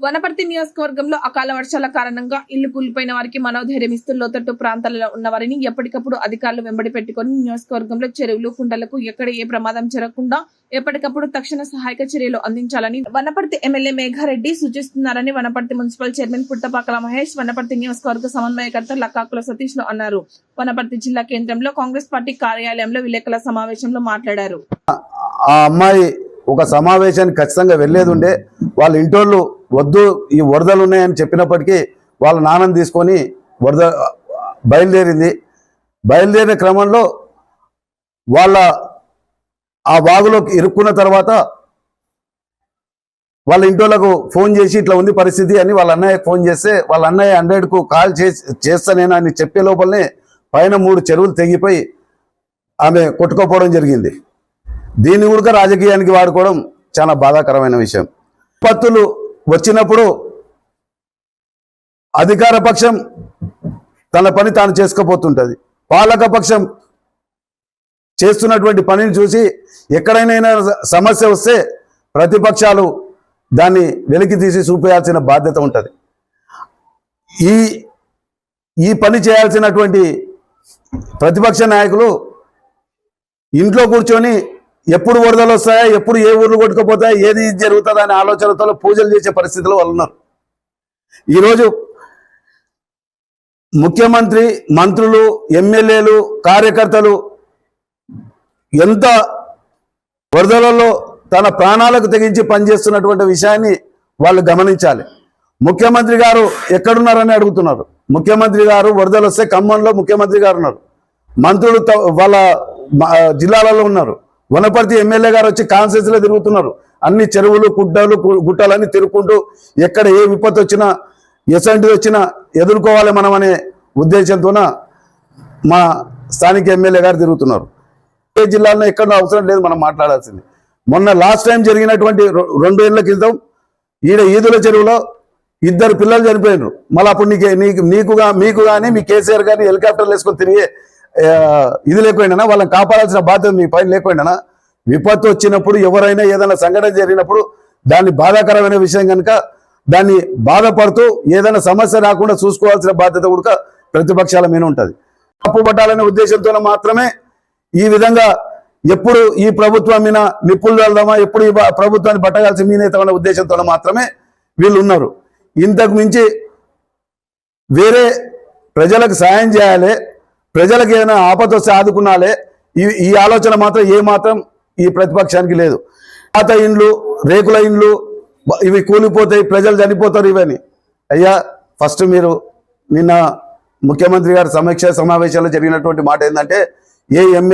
వనపర్తి నియోజకవర్గంలో అకాల వర్షాల కారణంగా ఇల్లు కూలిపోయిన వారికి మనోధైర్యం ఇస్తూ లోతట్టు ప్రాంతాలలో ఉన్న వారిని ఎప్పటికప్పుడు అధికారులు వెంబడి పెట్టుకొని నియోజకవర్గంలో చెరువులు కుండలకు ఎక్కడ ఏ ప్రమాదం జరగకుండా ఎప్పటికప్పుడు తక్షణ సహాయక చర్యలు అందించాలని వనపర్తి ఎమ్మెల్యే మేఘారెడ్డి సూచిస్తున్నారని వనపర్తి మున్సిపల్ చైర్మన్ పుట్టపాకల మహేష్ వనపర్తి నియోజకవర్గ సమన్వయకర్త లక్కాకుల సతీష్లో అన్నారు. వనపర్తి జిల్లా కేంద్రంలో కాంగ్రెస్ పార్టీ కార్యాలయంలో విలేకరుల సమావేశంలో మాట్లాడారు. ఆ అమ్మాయి ఒక సమావేశానికి ఖచ్చితంగా వెళ్ళేది ఉండే వాళ్ళ ఇంటోళ్ళు వద్దు ఈ వరదలు ఉన్నాయని చెప్పినప్పటికీ వాళ్ళ నాన్నని తీసుకొని వరద బయలుదేరింది. బయలుదేరిన క్రమంలో వాళ్ళ ఆ వాగులోకి ఇరుక్కున్న తర్వాత వాళ్ళ ఇంటోళ్ళకు ఫోన్ చేసి ఇట్లా ఉంది పరిస్థితి అని వాళ్ళ అన్నయ్యకు ఫోన్ చేస్తే వాళ్ళ అన్నయ్య హండ్రెడ్కు కాల్ చేసి చేస్తానేనా అని చెప్పే లోపలనే పైన మూడు చెరువులు తెగిపోయి ఆమె కొట్టుకోపోవడం జరిగింది. దీన్ని కూడా రాజకీయానికి వాడుకోవడం చాలా బాధాకరమైన విషయం. ఉత్పత్తులు వచ్చినప్పుడు అధికార పక్షం తన పని తాను చేసుకోపోతుంటుంది పాలక పక్షం చేస్తున్నటువంటి పనిని చూసి ఎక్కడైనా సమస్య వస్తే ప్రతిపక్షాలు దాన్ని వెలికి తీసి చూపేయాల్సిన బాధ్యత ఉంటుంది. ఈ ఈ పని చేయాల్సినటువంటి ప్రతిపక్ష నాయకులు ఇంట్లో కూర్చొని ఎప్పుడు వరదలు వస్తాయా ఎప్పుడు ఏ ఊర్లు కొట్టుకుపోతాయా ఏది జరుగుతుందా అనే ఆలోచనతో పూజలు చేసే పరిస్థితిలో వాళ్ళు ఉన్నారు. ఈరోజు ముఖ్యమంత్రి మంత్రులు ఎమ్మెల్యేలు కార్యకర్తలు ఎంత వరదలలో తన ప్రాణాలకు తెగించి పనిచేస్తున్నటువంటి విషయాన్ని వాళ్ళు గమనించాలి. ముఖ్యమంత్రి గారు ఎక్కడున్నారని అడుగుతున్నారు. ముఖ్యమంత్రి గారు వరదలు వస్తే ఖమ్మంలో ముఖ్యమంత్రి గారు ఉన్నారు. మంత్రులు వాళ్ళ జిల్లాలలో ఉన్నారు. వనపర్తి ఎమ్మెల్యే గారు వచ్చి కాన్సెన్స్లో తిరుగుతున్నారు. అన్ని చెరువులు గుడ్డలు గు- గుట్టలన్నీ తిరుగుకుంటూ ఎక్కడ ఏ విపత్తు వచ్చినా ఎసంటిది వచ్చినా ఎదుర్కోవాలి మనం అనే ఉద్దేశంతోన మా స్థానిక ఎమ్మెల్యే గారు తిరుగుతున్నారు. ఏ జిల్లాలో ఎక్కడో అవసరం లేదు మనం మాట్లాడాల్సింది. మొన్న లాస్ట్ టైం జరిగినటువంటి రెండు ఏళ్ళ క్రితం ఈడ ఈదుల చెరువులో ఇద్దరు పిల్లలు చనిపోయినారు మళ్ళీ అప్పుడు నీకు నీకు నీకుగా మీకు కానీ మీ కేసీఆర్ కానీ హెలికాప్టర్లు వేసుకొని తిరిగే ఇది లేకపోయినా వాళ్ళని కాపాడాల్సిన బాధ్యత మీ పైన లేకపోయినా విపత్తు వచ్చినప్పుడు ఎవరైనా ఏదైనా సంఘటన జరిగినప్పుడు దాన్ని బాధాకరమైన విషయం కనుక దాన్ని బాధపడుతూ ఏదైనా సమస్య రాకుండా చూసుకోవాల్సిన బాధ్యత కూడా ప్రతిపక్షాల మీద ఉంటుంది. తప్పు పట్టాలనే ఉద్దేశంతో మాత్రమే ఈ విధంగా ఎప్పుడు ఈ ప్రభుత్వం మీద నిప్పులు వెళ్దామా ఎప్పుడు ఈ ప్రభుత్వాన్ని పట్టగాల్సి మీనేతమనే ఉద్దేశంతో మాత్రమే వీళ్ళు ఉన్నారు. ఇంతకు మించి వేరే ప్రజలకు సాయం చేయాలి ప్రజలకు ఏదైనా ఆపద వస్తే ఆదుకున్నాలే. ఈ ఈ ఆలోచన మాత్రం ఏ మాత్రం ఈ ప్రతిపక్షానికి లేదు. పాత ఇండ్లు రేకుల ఇండ్లు ఇవి కూలిపోతాయి ప్రజలు చనిపోతారు ఇవని అయ్యా ఫస్ట్ మీరు నిన్న ముఖ్యమంత్రి గారి సమీక్ష సమావేశాల్లో జరిగినటువంటి మాట ఏంటంటే ఏ ఎమ్మె